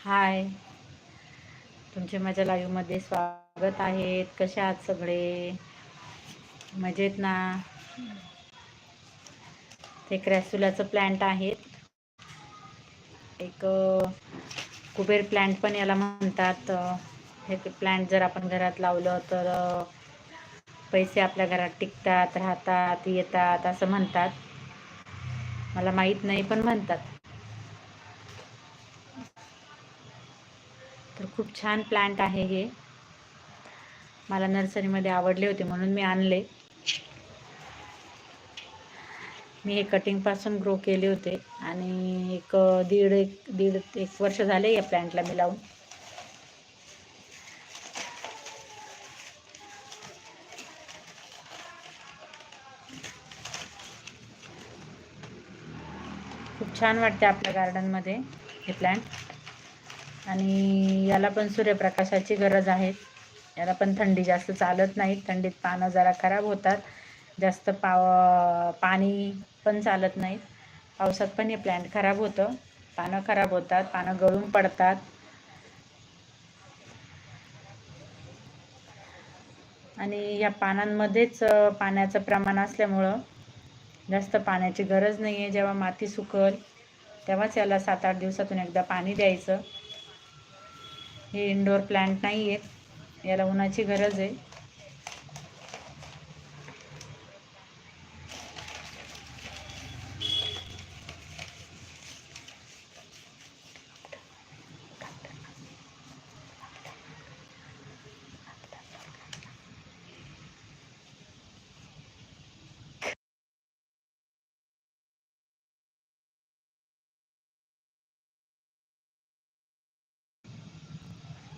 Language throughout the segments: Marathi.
हाय. तुमचे माझ्या लाईव्हमध्ये स्वागत आहेत कसे आहात सगळे? मजेत ना? ते क्रॅसुलाचं प्लॅन्ट आहेत. एक कुबेर प्लांट पण याला म्हणतात. हे प्लांट जर आपण घरात लावलं तर पैसे आपल्या घरात टिकतात राहतात येतात असं म्हणतात. मला माहीत नाही पण म्हणतात. तर खूप छान प्लांट आहे हे. मला नर्सरीमध्ये आवडले होते म्हणून मी आणले. मी हे कटिंगपासून ग्रो केले होते आणि एक दीड एक दीड एक वर्ष झाले या प्लांटला मी लावून. खूप छान वाटते आपल्या गार्डनमध्ये हे प्लांट आणि याला पण सूर्यप्रकाशाची गरज आहे. याला पण थंडी जास्त चालत नाही. थंडीत पानं जरा खराब होतात. जास्त पाव पाणी पण चालत नाही. पावसात पण हे प्लॅन्ट खराब होतं. पानं खराब होतात. पानं गळून पडतात. आणि या पानांमध्येच पाण्याचं प्रमाण असल्यामुळं जास्त पाण्याची गरज नाही आहे जेव्हा माती सुकल तेव्हाच याला सात आठ दिवसातून एकदा पाणी द्यायचं. हे इंडोर प्लांट नाही आहेत याला उन्हाची गरज आहे.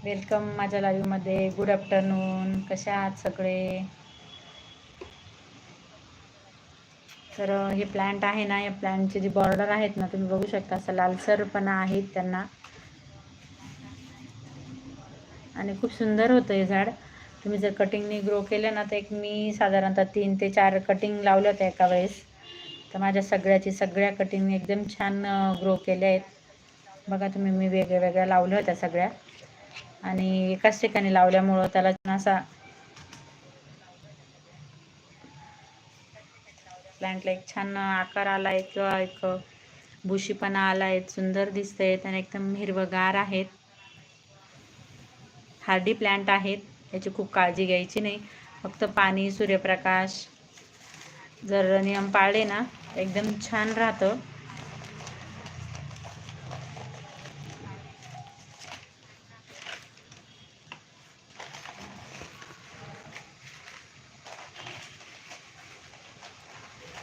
वेलकम माझ्या लाईव्हमध्ये. गुड आफ्टरनून कसे आहात सगळे? तर हे प्लांट आहे ना या प्लांटचे जे बॉर्डर आहेत ना तुम्ही बघू शकता. असं लालसरपणा आहेत त्यांना. आणि खूप सुंदर होतं हे झाड. तुम्ही जर कटिंगने ग्रो केलं ना तर एक मी साधारणतः तीन ते चार कटिंग लावल्या होत्या एका वेळेस. तर माझ्या सगळ्याची सगळ्या कटिंग एकदम छान ग्रो केल्या आहेत. बघा तुम्ही मी वेगळ्या वेगळ्या लावल्या होत्या सगळ्या. आणि एकाच ठिकाणी लावल्यामुळं त्याला असा प्लांटला एक छान आकार आला आहे किंवा एक बुशीपणा आला आहे सुंदर दिसत आणि एकदम हिरवगार आहेत. हार्डी प्लांट आहेत याची खूप काळजी घ्यायची नाही. फक्त पाणी सूर्यप्रकाश जर नियम पाळले ना एकदम छान राहतं.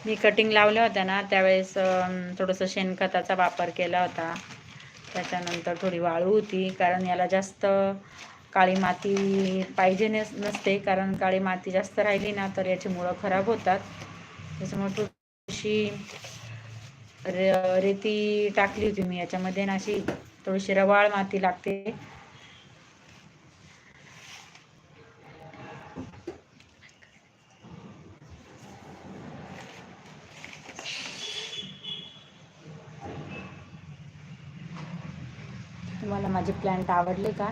मी कटिंग लावल्या होत्या ना त्यावेळेस थोडंसं शेणखताचा वापर केला होता. त्याच्यानंतर थोडी वाळू होती कारण याला जास्त काळी माती पाहिजे नस नसते. कारण काळी माती जास्त राहिली ना तर याची मुळं खराब होतात. त्याच्यामुळे थोडीशी रे रेती टाकली होती मी. याच्यामध्ये ना अशी थोडीशी रवाळ माती लागते तुम्हाला माझे प्लॅन्ट आवडले का?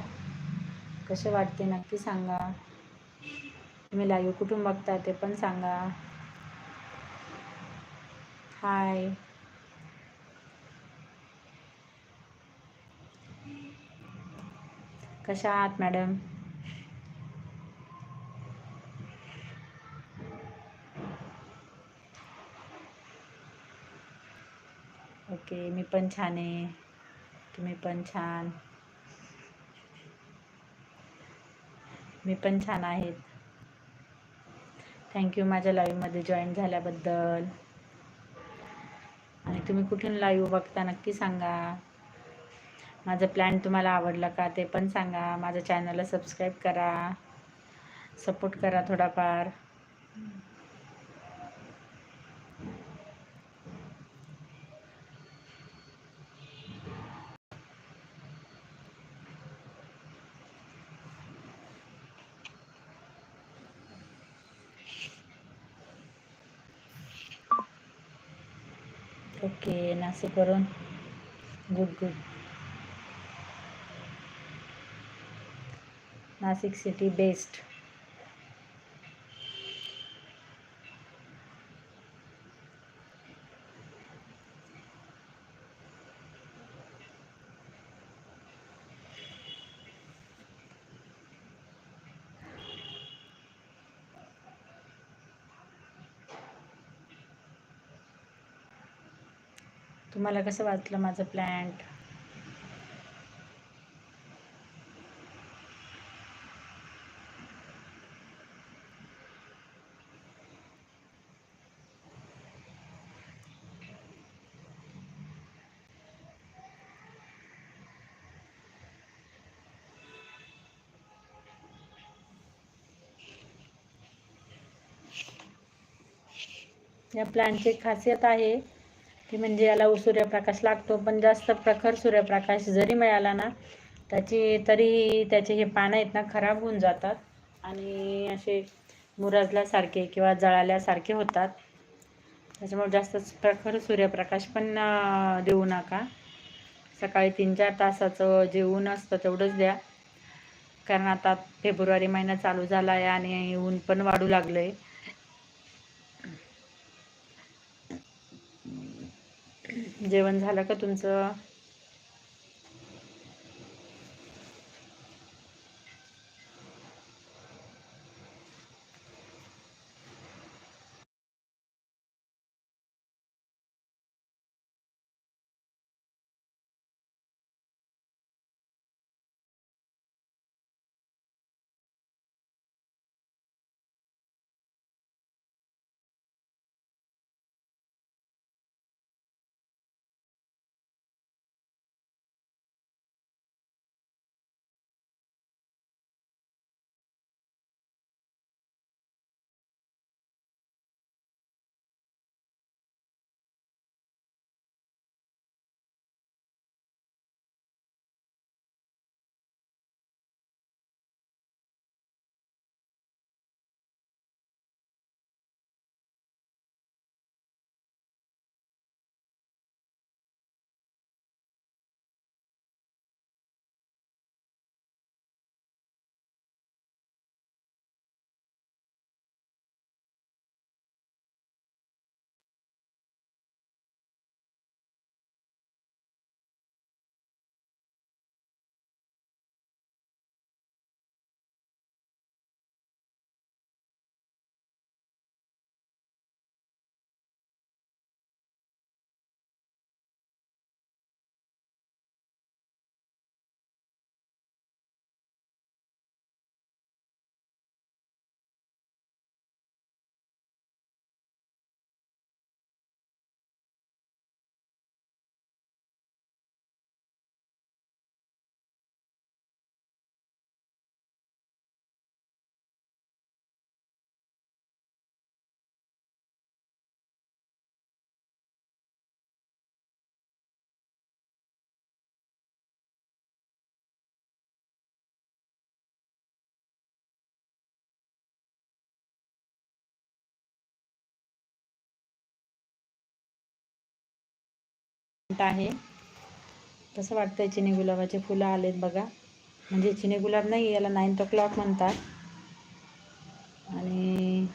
कसे वाटते नक्की सांगा. तुम्ही लाईव्ह कुठून बघता ते पण सांगा. हाय कशा आहात मॅडम ओके मी पण छान आहे. तुम्ही पण छान. मी पण छान आहेत. थँक्यू माझ्या लाईव्हमध्ये जॉईन झाल्याबद्दल. आणि तुम्ही कुठून लाईव्ह बघता नक्की सांगा. माझं प्लॅन तुम्हाला आवडला का ते पण सांगा. माझ्या चॅनलला सबस्क्राईब करा. सपोर्ट करा थोडाफार. ओके नाशिक करून good good Nashik city best तुम्हाला कसं वाटलं माझं प्लॅन्ट या प्लांटची खासियत आहे की म्हणजे याला सूर्यप्रकाश लागतो पण जास्त प्रखर सूर्यप्रकाश जरी मिळाला ना त्याची तरी त्याचे हे पानं आहेत ना खराब होऊन जातात. आणि असे मुरजल्यासारखे किंवा जळाल्यासारखे होतात. त्याच्यामुळे जास्त प्रखर सूर्यप्रकाश पण देऊ नका. सकाळी तीन चार तासाचं जे ऊन असतं तेवढंच द्या. कारण आता फेब्रुवारी महिना चालू झाला आहे आणि ऊन पण वाढू लागलं आहे जेवण झालं का तुमचं? आहे. कसं वाटतंय चिनी गुलाबाचे फुलं आलेत बघा. म्हणजे चिनी गुलाब नाही याला नाईन्थ ओ क्लॉक म्हणतात. आणि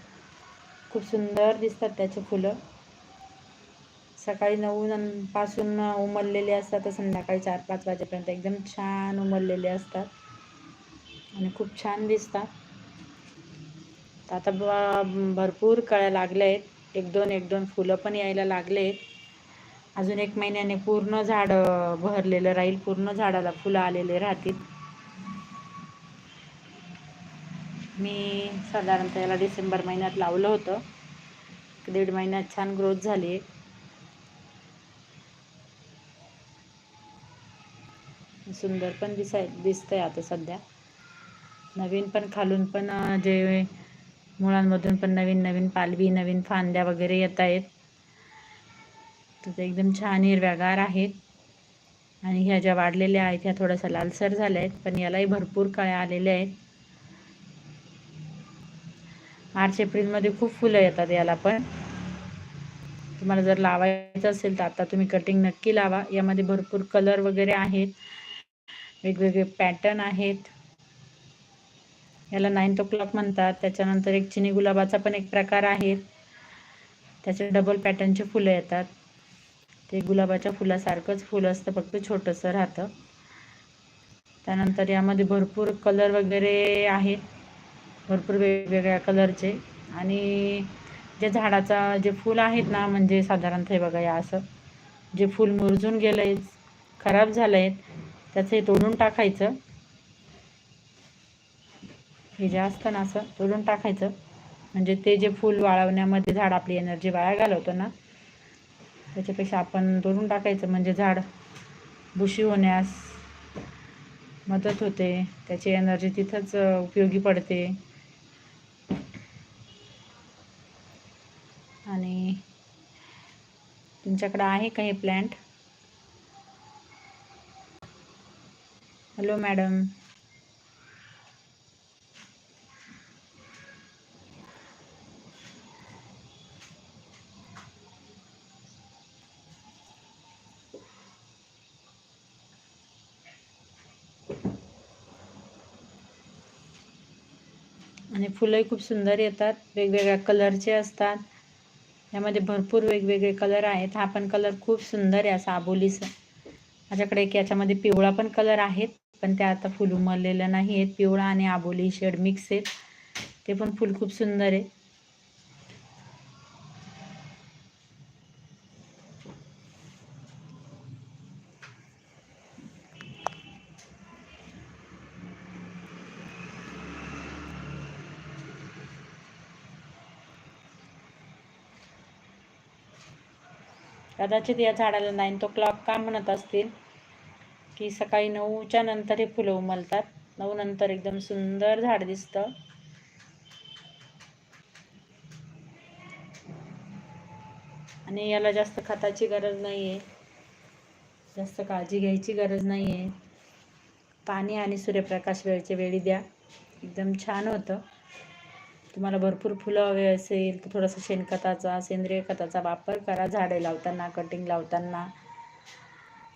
खूप सुंदर दिसतात त्याचे फुलं. सकाळी नऊ पासून उमललेले असतात तर संध्याकाळी चार पाच वाजेपर्यंत एकदम छान उमललेले असतात. आणि खूप छान दिसतात. आता भरपूर कळ्या लागल्या आहेत एक दोन एक दोन फुलं पण यायला लागले आहेत अजून एक महिन्याने पूर्ण झाड भरलेलं राहील. पूर्ण झाडाला फुलं आलेले राहतील. मी साधारणतः याला डिसेंबर महिन्यात लावलं होतं. दीड महिन्यात छान ग्रोथ झाली. सुंदर पण दिसाय दिसतंय आता सध्या. नवीन पण खालून पण जे मुळांमधून पण नवीन नवीन पालवी नवीन फांद्या वगैरे येत आहेत. तर ते एकदम छान हिरव्यागार आहेत. आणि ह्या ज्या वाढलेल्या आहेत ह्या थोड्याशा लालसर झाल्या आहेत पण यालाही भरपूर कळ्या आलेल्या आहेत. मार्च एप्रिलमध्ये खूप फुलं येतात याला पण. तुम्हाला जर लावायचं असेल तर आता तुम्ही कटिंग नक्की लावा. यामध्ये भरपूर कलर वगैरे आहेत. वेगवेगळे पॅटर्न आहेत. याला नाईन्थ ओ क्लॉक म्हणतात. त्याच्यानंतर एक चिनी गुलाबाचा पण एक प्रकार आहे. त्याचे डबल पॅटर्नचे फुलं येतात. ते गुलाबाच्या फुलासारखंच फुल असतं फक्त छोटंसं राहतं. त्यानंतर यामध्ये भरपूर कलर वगैरे आहेत. भरपूर वेगवेगळ्या कलरचे. आणि जे झाडाचा जे फूल आहेत ना म्हणजे साधारणतः बघा या असं जे फूल मुरजून गेलं आहे खराब झालं आहे त्याचं हे तोडून टाकायचं. हे जे असतं ना असं तोडून टाकायचं. म्हणजे ते जे फूल वाळवण्यामध्ये झाड आपली एनर्जी वाया घालवतं ना त्याच्यापेक्षा आपण तोडून टाकायचं म्हणजे झाड बुशी होण्यास मदत होते. त्याची एनर्जी तिथंच उपयोगी पडते. आणि तुमच्याकडं आहे का हे प्लॅन्ट हॅलो मॅडम. फुलंही खूप सुंदर येतात. वेगवेगळ्या कलरचे असतात. यामध्ये भरपूर वेगवेगळे कलर आहेत. हा पण कलर खूप सुंदर आहे असा आबोलीचा. माझ्याकडे एक याच्यामध्ये पिवळा पण कलर आहेत पण त्या आता फुल उमरलेलं नाही आहेत पिवळा आणि आबोली शेड मिक्स आहेत. ते पण फुल खूप सुंदर आहे. कदाचित या झाडाला नाही तो क्लॉक का म्हणत असतील की सकाळी नऊच्या नंतर हे फुलं उमलतात. नऊ नंतर एकदम सुंदर झाड दिसतं. आणि याला जास्त खताची गरज नाही आहे जास्त काळजी घ्यायची गरज नाही आहे पाणी आणि सूर्यप्रकाश वेळच्या वेळी द्या. एकदम छान होतं. तुम्हाला भरपूर फुलं हवे असेल तर थोडंसं शेणखताचा सेंद्रिय खताचा वापर करा झाडे लावताना कटिंग लावताना.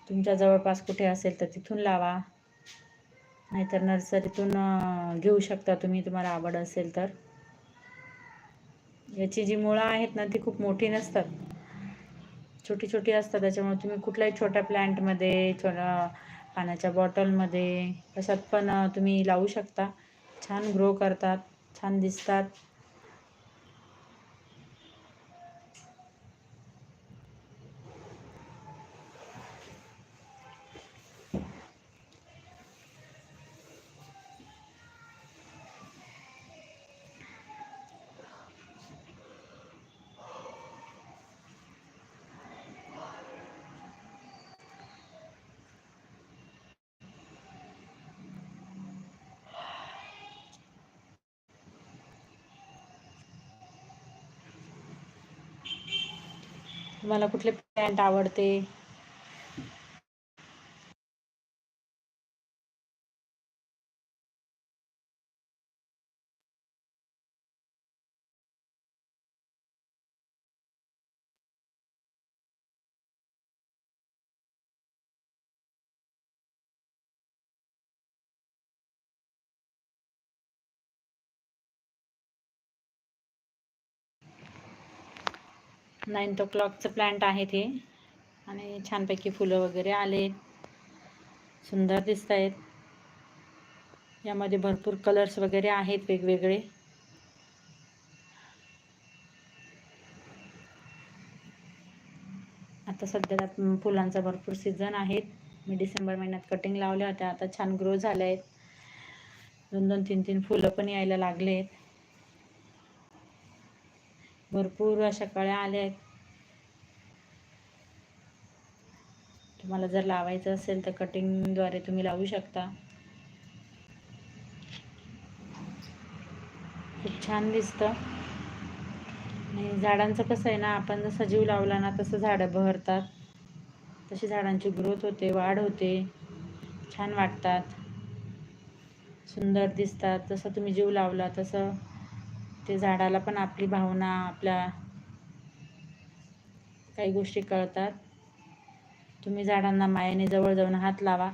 तुमच्या जवळपास कुठे असेल तर तिथून लावा. नाहीतर नर्सरीतून घेऊ शकता तुम्ही तुम्हाला आवड असेल तर. याची जी मुळं आहेत ना ती खूप मोठी नसतात. छोटी छोटी असतात त्याच्यामुळे तुम्ही कुठल्याही छोट्या प्लॅन्टमध्ये छोट्या पाण्याच्या बॉटलमध्ये कशात पण तुम्ही लावू शकता. छान ग्रो करतात. छान दिसतात. तुम्हाला कुठले पॅन्ट आवडते? नाईन्थ ओ क्लॉकचं प्लॅन्ट आहे ते. आणि छानपैकी फुलं वगैरे आले. सुंदर दिसत आहेत यामध्ये भरपूर कलर्स वगैरे आहेत वेगवेगळे. आता सध्या फुलांचा भरपूर सीझन आहेत मी डिसेंबर महिन्यात कटिंग लावल्या होत्या. आता छान ग्रो झाल्या आहेत दोन दोन तीन तीन फुलं पण यायला लागले आहेत भरपूर अशा कळ्या आल्या आहेत. तुम्हाला जर लावायचं असेल तर कटिंगद्वारे तुम्ही लावू शकता. खूप छान दिसतं. आणि झाडांचं कसं आहे ना आपण जसं जीव लावला ना तसं झाडं बहरतात. तशी झाडांची ग्रोथ होते वाढ होते. छान वाटतात. सुंदर दिसतात. जसं तुम्ही जीव लावला तसं ते झाडाला पण आपली भावना आपल्या काही गोष्टी कळतात. तुम्ही झाडांना मायेने जवळ जाऊन हात लावा.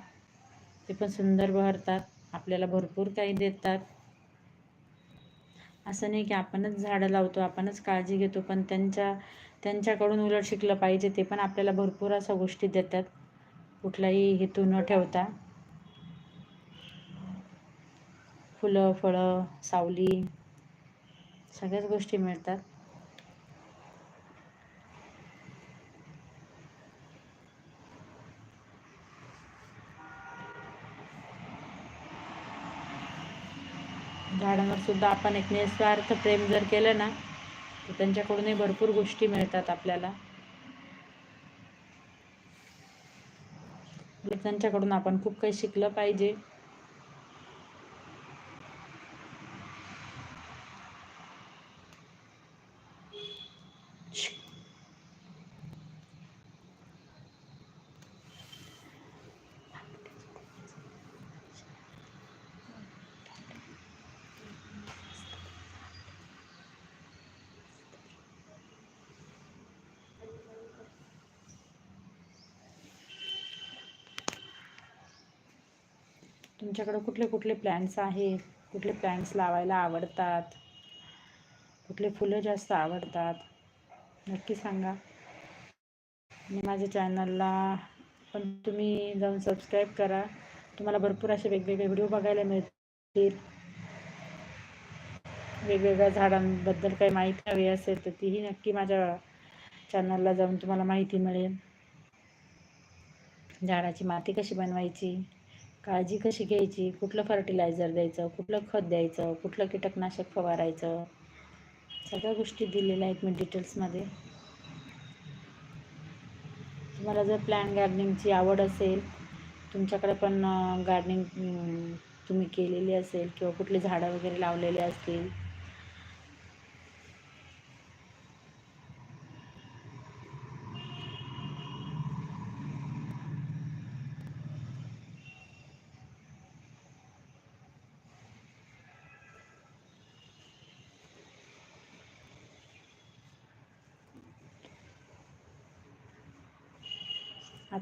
ते पण सुंदर बहरतात. आपल्याला भरपूर काही देतात. असं नाही की आपणच झाडं लावतो आपणच काळजी घेतो पण त्यांच्या त्यांच्याकडून उलट शिकलं पाहिजे ते पण आपल्याला भरपूर अशा गोष्टी देतात. कुठलाही हेतू न ठेवता. फुलं फळं सावली सगळ्याच गोष्टी मिळतात. झाडांवर सुद्धा आपण एक निस्वार्थ प्रेम जर केलं ना तर त्यांच्याकडूनही भरपूर गोष्टी मिळतात आपल्याला. त्यांच्याकडून आपण खूप काही शिकलं पाहिजे. तुमच्याकडं कुठले कुठले प्लॅन्ट्स आहेत? कुठले प्लॅन्ट्स लावायला आवडतात? कुठले फुलं जास्त आवडतात? नक्की सांगा. आणि माझ्या चॅनलला पण तुम्ही जाऊन सबस्क्राईब करा. तुम्हाला भरपूर असे वेगवेगळे व्हिडिओ बघायला मिळतील. वेगवेगळ्या झाडांबद्दल काही माहिती हवी असेल तर तीही नक्की माझ्या चॅनलला जाऊन तुम्हाला माहिती मिळेल. झाडाची माती कशी बनवायची? काळजी कशी घ्यायची? कुठलं फर्टिलायझर द्यायचं? कुठलं खत द्यायचं? कुठलं कीटकनाशक फवारायचं? सगळ्या गोष्टी दिलेल्या आहेत मी डिटेल्समध्ये तुम्हाला जर प्लॅन गार्डनिंगची आवड असेल तुमच्याकडे पण गार्डनिंग तुम्ही केलेली असेल किंवा कुठले झाडं वगैरे लावलेले असतील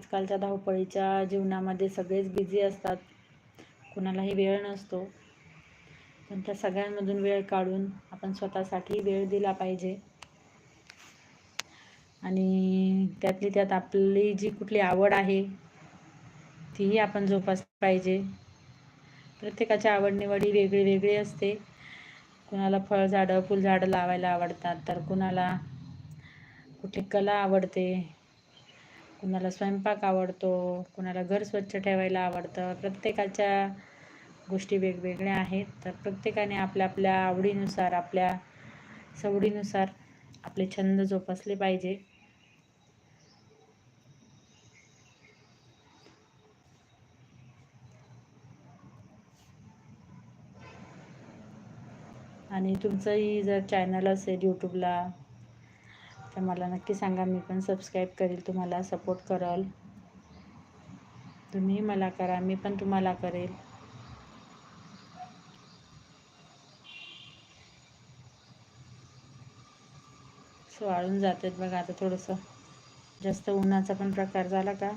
आजकालच्या धावपळीच्या जीवनामध्ये सगळेच बिझी असतात. कुणालाही वेळ नसतो. पण त्या सगळ्यांमधून वेळ काढून आपण स्वतःसाठी वेळ दिला पाहिजे. आणि त्यातली त्यात आपली जी कुठली आवड आहे तीही आपण जोपासली पाहिजे. प्रत्येकाची आवड निवडी वेगळी वेगळी असते. कुणाला फळझाडं फुलझाडं लावायला आवडतात तर कुणाला कुठली कला आवडते कुणाला स्वयंपाक आवडतो कुणाला घर स्वच्छ ठेवायला आवडतं प्रत्येकाच्या गोष्टी वेगवेगळ्या आहेत. तर प्रत्येकाने आपल्या आपल्या आवडीनुसार आपल्या सवडीनुसार आपले छंद जोपासले पाहिजे. आणि तुमचंही जर चॅनल असेल यूट्यूबला तर मला नक्की सांगा मी पण सबस्क्राईब करेल तुम्हाला सपोर्ट कराल. तुम्ही मला करा मी पण तुम्हाला करेल. वाळून जातात बघा आता थोडंसं. जास्त उन्हाचा पण प्रकार झाला का?